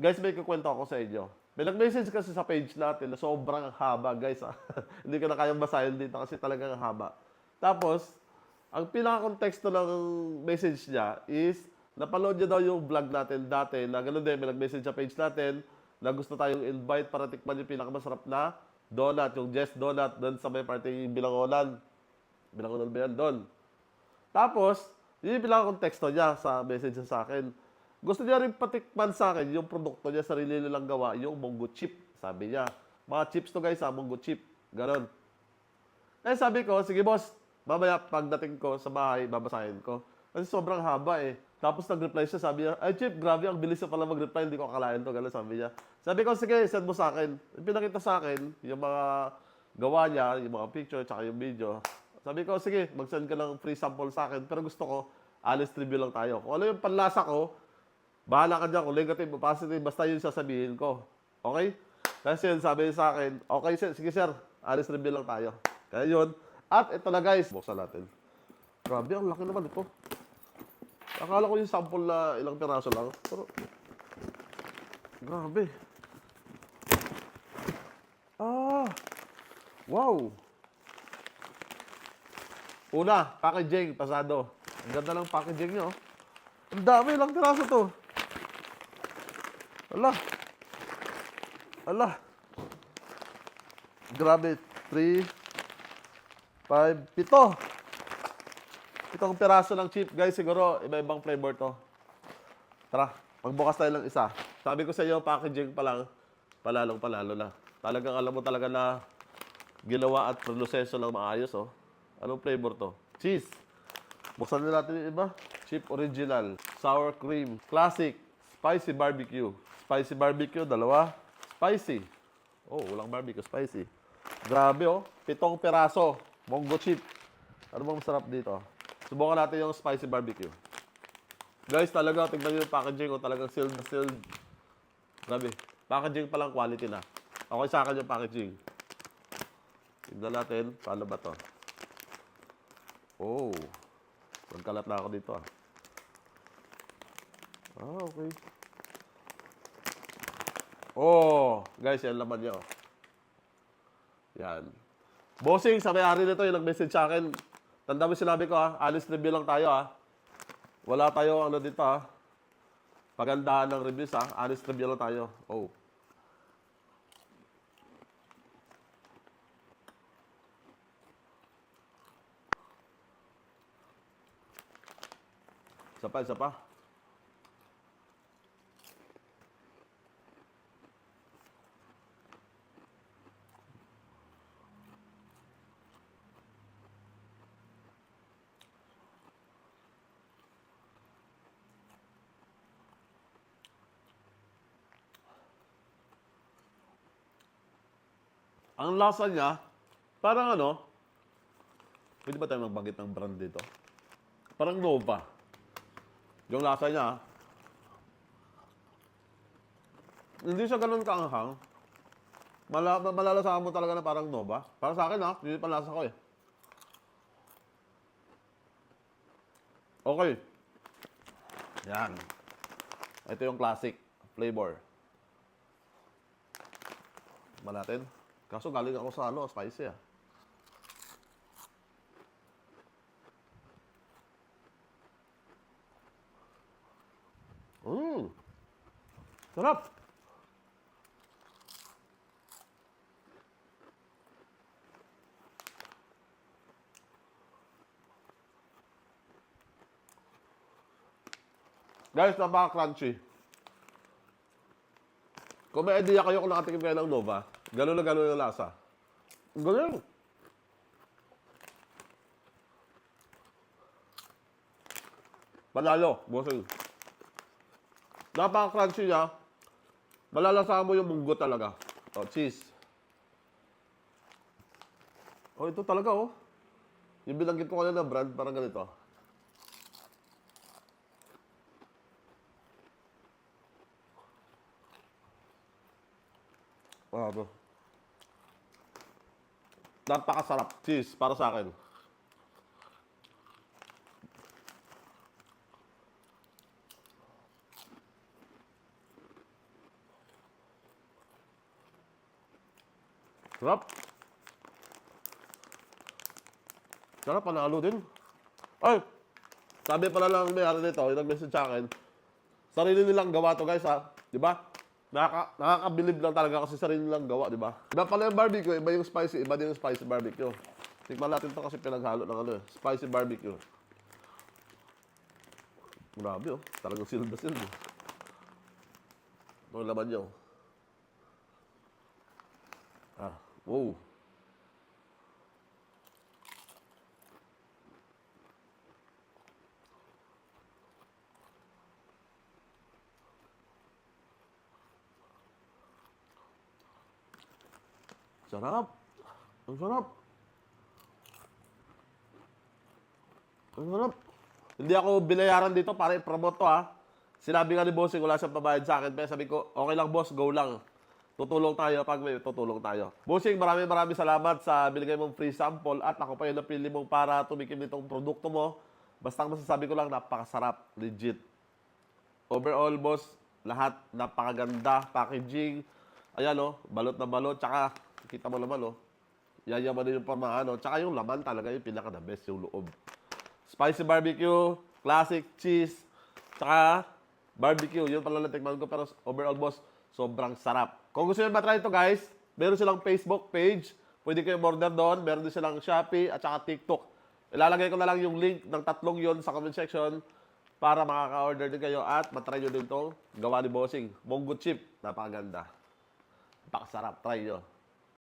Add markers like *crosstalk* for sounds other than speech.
Guys, may kukwento ako sa inyo. May nag-message kasi sa page natin na sobrang haba, guys. ah. *laughs* Hindi ko na kayang basahin dito kasi talagang haba. Tapos, ang pinaka-konteksto ng message niya is, napanood niya daw yung vlog natin dati na gano'n din, may nag-message sa page natin na gusto tayong invite para tikman yung pinakamasarap na donut, yung Jess Donut, doon sa may party Bilangonan. Bilangonan ba yan? Doon. Tapos, yun yung pinaka-konteksto niya sa message niya sa akin. Gusto niya rin patikman sa akin yung produkto niya, sarili nilang gawa, yung Mongo Chip. Sabi niya, mga chips to guys ha, Mongo Chip. Ganon. Eh sabi ko, sige boss, mamaya pagdating ko sa bahay, babasahin ko. Kasi sobrang haba eh. Tapos nag-reply siya, sabi niya, ay Chip, grabe, ang bilis na pala mag-reply, hindi ko akalain to. Ganon sabi niya. Sabi ko, sige, send mo sa akin. Pinakita sa akin yung mga gawa niya, yung mga picture, tsaka yung video. Sabi ko, sige, mag-send ka ng free sample sa akin. Pero gusto ko, honest review lang tayo. Kung ano yung panlasa ko, bahala ka dyan kung negative positive, basta yun sasabihin ko. Okay? Kasi yun, sabi niya sa akin, okay sir, sige sir, honest review lang tayo. Kaya yun. At ito na guys, buksan natin. Grabe, ang laki naman ito. Akala ko yung sample na ilang piraso lang. Pero, grabe. Ah, wow. Una, packaging, pasado. Ang ganda ng packaging niyo. oh. Ang dami, ilang piraso to. Ala. Ala. Grabe. 3, 5, pito. Pitong piraso ng chip. Guys, siguro iba-ibang flavor to. Tara, magbukas tayo ng isa. Sabi ko sa iyo, packaging pa lang, palalong palalo na. Talagang alam mo talaga na ginawa at proseso lang maayos, oh. Anong flavor to? Cheese. Buksan na natin yung iba. Chip original, sour cream, classic, spicy barbecue. Spicy barbecue, dalawa. Spicy. Oh, walang barbecue, spicy. Grabe oh, pitong peraso. Mongo chip. Ano bang masarap dito? Subukan natin yung spicy barbecue. Guys, talaga, tignan nyo yung packaging ko. Talagang sealed na sealed. Grabe. Packaging pa lang quality na. Okay sa akin yung packaging. Tignan natin, paano ba to? Oh. Nagkalat na ako dito ah. Ah, okay. Oh, guys, yan laman niya. oh. Yan. Bossing, sa may-ari nito yung nag-message sa akin. Tanda mo sinabi ko ha, honest review lang tayo ha. Wala tayo ano dito ha. Pagandahan ng reviews ha. Honest review lang tayo. Oh. Isa pa, isa. Ang lasa niya, parang ano, pwede ba tayo magbanggit ng brand dito? Parang Nova. Yung lasa niya, hindi siya ganun kaanghang. Mala, malalasahan mo talaga na parang Nova. Para sa akin ha, hindi pa lasa ko eh. Okay. Yan. Ito yung classic flavor. Ba natin? Kaso galing ako sa ano, spicy ah. Mmm. Sarap. Guys, napaka-crunchy. Kung may idea kayo kung nakatikim kayo ng Nova, gano'n na gano'n yung lasa. Galing. Panalo, bossing. Napaka-crunchy niya. Malalasahan mo yung munggo talaga. Oh, cheese. Oh, ito talaga, oh. Yung binanggit ko kanina brand, parang ganito. Ah, bro. Napakasarap. Cheese, para sa akin. Sarap. Sarap, panalo din. Ay! Sabi pala lang may ari nito, yung nag-message sa akin, sarili nilang gawa to guys ha. Di ba? Nakaka nakakabilib lang talaga kasi sarili nilang gawa, di ba? Iba pala yung barbecue, iba yung spicy, iba din yung spicy barbecue. Tikman natin to kasi pinaghalo ng ano eh, spicy barbecue. Grabe oh, talagang sealed eh. Ito ang laman niya oh. Ah, wow. Sarap. Ang sarap. Ang sarap. Hindi ako binayaran dito para i-promote to ha. Sinabi nga ni Bossing, wala siyang pabayad sa akin. Pero sabi ko, okay lang boss, go lang. Tutulong tayo pag may tutulong tayo. Bossing, maraming maraming salamat sa binigay mong free sample at ako pa yung napili mong para tumikim nitong produkto mo. Basta masasabi ko lang, napakasarap. Legit. Overall, boss, lahat napakaganda. Packaging, ayan o, balot na balot. Tsaka, kita mo naman o, yayaman din yung pamaano. Tsaka yung laman talaga yung pinaka the best yung loob. Spicy barbecue, classic cheese, tsaka barbecue. Yun pala natikman ko. Pero overall, boss, sobrang sarap. Kung gusto nyo matry ito, guys, meron silang Facebook page. Pwede kayo order doon. Meron din silang Shopee at saka TikTok. Ilalagay ko na lang yung link ng tatlong yon sa comment section para makaka-order din kayo at matry nyo din itong gawa ni Bossing. Mongo chip. Napakaganda. Napakasarap. Try nyo.